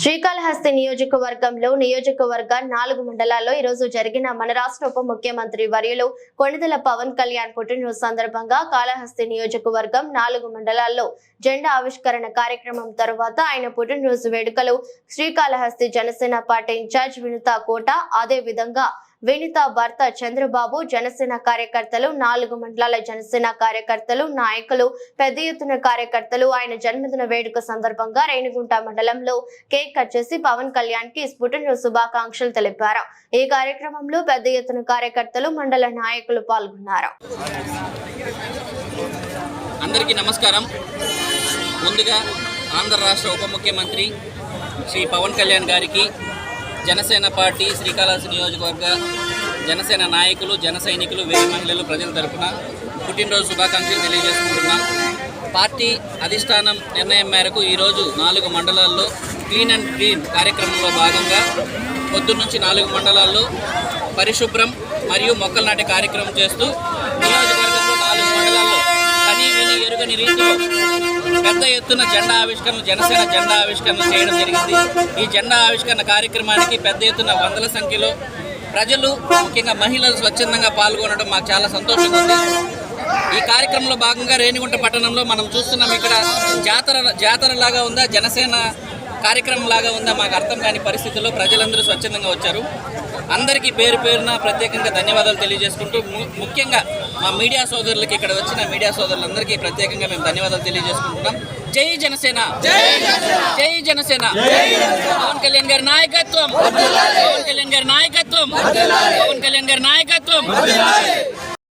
శ్రీకాళహస్తి నియోజకవర్గంలో నియోజకవర్గ నాలుగు మండలాల్లో ఈ రోజు జరిగిన మన రాష్ట్ర ఉప ముఖ్యమంత్రి వర్యులు కొణిదల పవన్ కళ్యాణ్ పుట్టినరోజు సందర్భంగా కాళహస్తి నియోజకవర్గం నాలుగు మండలాల్లో జెండా ఆవిష్కరణ కార్యక్రమం తర్వాత ఆయన పుట్టినరోజు వేడుకలు శ్రీకాళహస్తి జనసేన పార్టీ ఇన్ఛార్జ్ వినుతా కోట అదే విధంగా వినిత భర్త చంద్రబాబు జనసేన కార్యకర్తలు నాలుగు మండలాల జనసేన కార్యకర్తలు నాయకులు పెద్ద ఎత్తున కార్యకర్తలు. ఆయన జన్మదిన వేడుక సందర్భంగా రేణిగుంట మండలంలో కేక్ కట్ చేసి పవన్ కళ్యాణ్కి స్ఫుటన శుభాకాంక్షలు తెలిపారు. ఈ కార్యక్రమంలో పెద్ద ఎత్తున కార్యకర్తలు మండల నాయకులు పాల్గొన్నారు. అందరికీ నమస్కారం. ముందుగా ఆంధ్ర రాష్ట్ర ఉప ముఖ్యమంత్రి శ్రీ పవన్ కళ్యాణ్ గారికి జనసేన పార్టీ శ్రీకాళహస్తి నియోజకవర్గ జనసేన నాయకులు జన సైనికులు వేరే మహిళలు ప్రజల తరపున పుట్టినరోజు శుభాకాంక్షలు తెలియజేసుకుంటున్నాం. పార్టీ అధిష్టానం నిర్ణయం మేరకు ఈరోజు నాలుగు మండలాల్లో క్లీన్ అండ్ గ్రీన్ కార్యక్రమంలో భాగంగా పొద్దున్నుంచి నాలుగు మండలాల్లో పరిశుభ్రం మరియు మొక్కలు నాటే కార్యక్రమం చేస్తూ నియోజకవర్గంలో నాలుగు మండలాల్లో కనీ విని ఎరుగని రీతిలో పెద్ద ఎత్తున జెండా ఆవిష్కరణ జనసేన జెండా ఆవిష్కరణ చేయడం జరిగింది. ఈ జెండా ఆవిష్కరణ కార్యక్రమానికి పెద్ద ఎత్తున వందల సంఖ్యలో ప్రజలు ముఖ్యంగా మహిళలు స్వచ్ఛందంగా పాల్గొనడం మాకు చాలా సంతోషంగా ఉంది. ఈ కార్యక్రమంలో భాగంగా రేణిగుంట పట్టణంలో మనం చూస్తున్నాం ఇక్కడ జాతర జాతర లాగా ఉందా? జనసేన కార్యక్రమం లాగా ఉందా మాకు అర్థం కాని పరిస్థితుల్లో ప్రజలందరూ స్వచ్ఛందంగా వచ్చారు. అందరికీ పేరు పేరున ప్రత్యేకంగా ధన్యవాదాలు తెలియజేసుకుంటూ ము- ముఖ్యంగా మా మీడియా సోదరులకి ఇక్కడ వచ్చిన మీడియా సోదరులందరికీ ప్రత్యేకంగా మేము ధన్యవాదాలు తెలియజేసుకుంటున్నాం. జై జనసేన! జై జనసేన! పవన్ కళ్యాణ్ గారి నాయకత్వం! పవన్ కళ్యాణ్ గారి నాయకత్వం! పవన్ కళ్యాణ్ గారి నాయకత్వం!